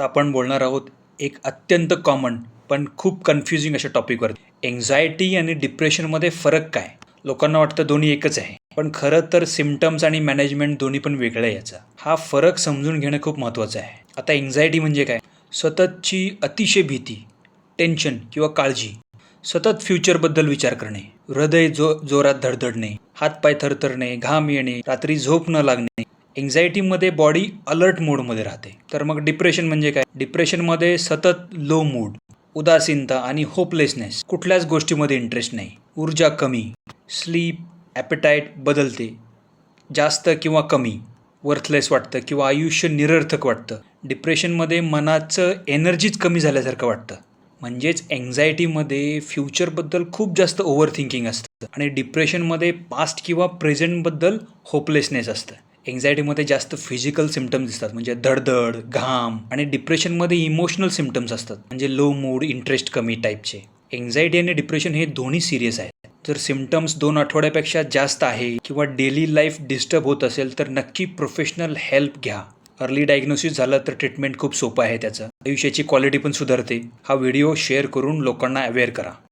आता आपण बोलणार आहोत एक अत्यंत कॉमन पण खूप कन्फ्युजिंग अशा टॉपिकवर एन्झायटी आणि डिप्रेशनमध्ये फरक काय? लोकांना वाटतं दोन्ही एकच आहे. पण खरं तर सिमटम्स आणि मॅनेजमेंट दोन्ही पण वेगळं आहे याचा. हा फरक समजून घेणं खूप महत्त्वाचं आहे. आता एन्झायटी म्हणजे काय? सततची अतिशय भीती टेन्शन किंवा काळजी. सतत फ्युचरबद्दल विचार करणे. हृदय जो जोरात धडधडणे. हातपाय थरथरणे घाम येणे रात्री झोप न लागणे. एन्झायटीमध्ये बॉडी अलर्ट मोडमध्ये राहते. तर मग डिप्रेशन म्हणजे काय? डिप्रेशनमध्ये सतत लो मूड उदासीनता आणि होपलेसनेस कुठल्याच गोष्टीमध्ये इंटरेस्ट नाही. ऊर्जा कमी स्लीप ॲपेटाईट बदलते. जास्त किंवा कमी वर्थलेस वाटतं किंवा आयुष्य निरर्थक वाटतं. डिप्रेशनमध्ये मनाचं एनर्जीच कमी झाल्यासारखं वाटतं. म्हणजेच एन्झायटीमध्ये फ्युचरबद्दल खूप जास्त ओव्हर थिंकिंग असतं. आणि डिप्रेशनमध्ये पास्ट किंवा प्रेझेंटबद्दल होपलेसनेस असतं. एन्झायटीमध्ये जास्त फिजिकल सिमटम्स दिसतात. म्हणजे धडधड घाम आणि डिप्रेशनमध्ये इमोशनल सिमटम्स असतात. म्हणजे लो मूड इंटरेस्ट कमी टाईपचे एन्झायटी आणि डिप्रेशन हे दोन्ही सिरियस आहेत. जर सिमटम्स दोन आठवड्यापेक्षा जास्त आहे किंवा डेली लाईफ डिस्टर्ब होत असेल तर नक्की प्रोफेशनल हेल्प घ्या. अर्ली डायग्नोसिस झालं तर ट्रीटमेंट खूप सोपं आहे त्याचं. आयुष्याची क्वालिटी पण सुधारते. हा व्हिडिओ शेअर करून लोकांना अवेअर करा.